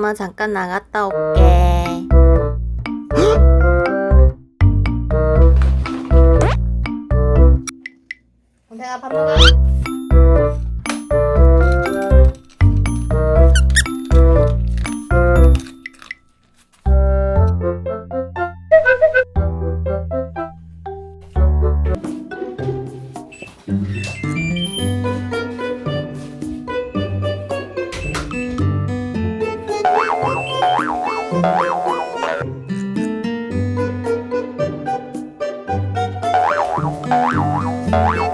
엄마 잠깐 나갔다 올게. 동생아 밥 먹어. Quack